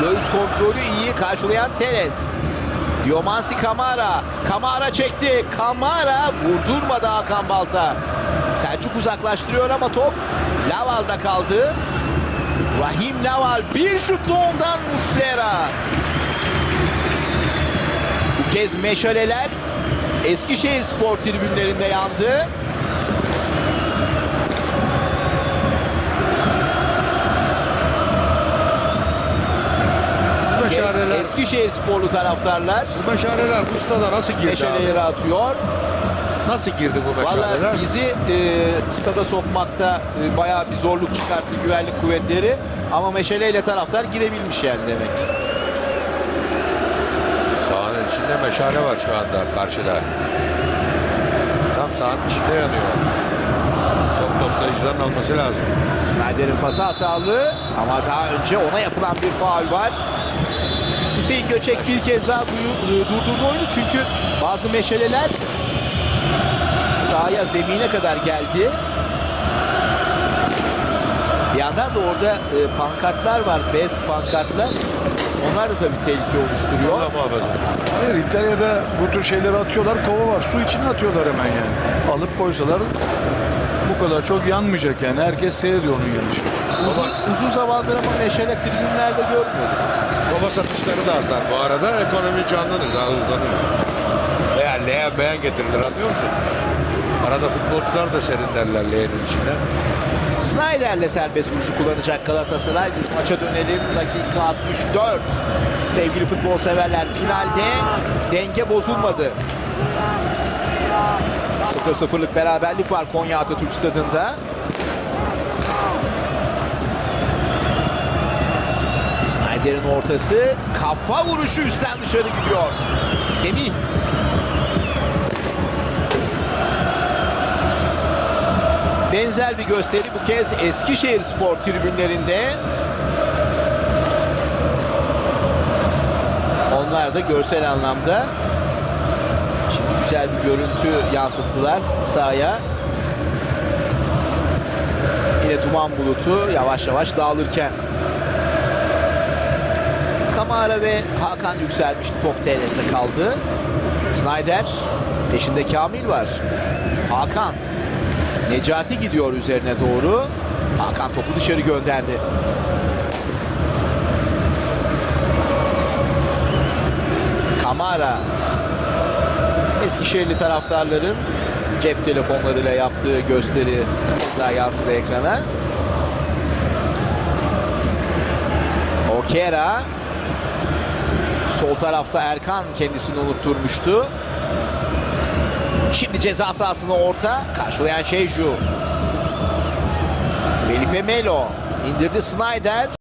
Göğüs kontrolü iyi karşılayan Teres. Diomansi Kamara. Kamara çekti. Kamara vurdurmadı Hakan Balta. Selçuk uzaklaştırıyor ama top Laval'da kaldı. Rahim Laval bir şutla ondan Muslera. Bu kez meşaleler Eskişehir spor tribünlerinde yandı. Bu Bu kez meşaleler, Eskişehir sporlu taraftarlar bu meşaleler bu stada nasıl girdi abi? meşaleleri atıyor. Nasıl girdi bu meşaleler? Valla bizi e, stada sokmakta e, bayağı bir zorluk çıkarttı güvenlik kuvvetleri. Ama meşaleyle taraftar girebilmiş yani demek. Sahanın içinde meşale var şu anda karşıda. Tam sahanın içinde yanıyor. Top toplayıcıların alması lazım. Snyder'in pası hatalı ama daha önce ona yapılan bir faul var. Hüseyin Göçek bir kez daha duyu- durdurdu oyunu çünkü bazı meşaleler sahaya zemine kadar geldi. Bir yandan da orada e, pankartlar var, bez pankartlar. Onlar da tabii tehlike oluşturuyor. Allah muhafaza. Hayır İtalya'da bu tür şeyleri atıyorlar. Kova var. Su içine atıyorlar hemen yani. Alıp koysalar bu kadar çok yanmayacak yani. Herkes seyrediyor onun yanışı. Uzun, uzun zamandır ama meşale tribünlerde görmüyorduk. Kova satışları da artar. Bu arada ekonomi canlıdır. Daha hızlanır. Veya leğen beğen getirilir anlıyor musun? Arada futbolcular da serinlerler leğenin içine. Snyder'le serbest vuruşu kullanacak Galatasaray. Biz maça dönelim. Dakika 64. Sevgili futbol severler finalde denge bozulmadı. 0-0'lık beraberlik var Konya Atatürk Stadı'nda. Snyder'in ortası kafa vuruşu üstten dışarı gidiyor. Semih Benzer bir gösteri bu kez Eskişehir Spor tribünlerinde. Onlar da görsel anlamda şimdi güzel bir görüntü yansıttılar sahaya. Yine duman bulutu yavaş yavaş dağılırken Kamara ve Hakan yükselmişti. Top TLS'de kaldı. Snyder peşinde Kamil var. Hakan Necati gidiyor üzerine doğru. Hakan topu dışarı gönderdi. Kamara. Eskişehirli taraftarların cep telefonlarıyla yaptığı gösteri daha yansıdı ekrana. Okera. Sol tarafta Erkan kendisini unutturmuştu. Şimdi ceza sahasına orta. Karşılayan Şeju. Felipe Melo. indirdi Snyder.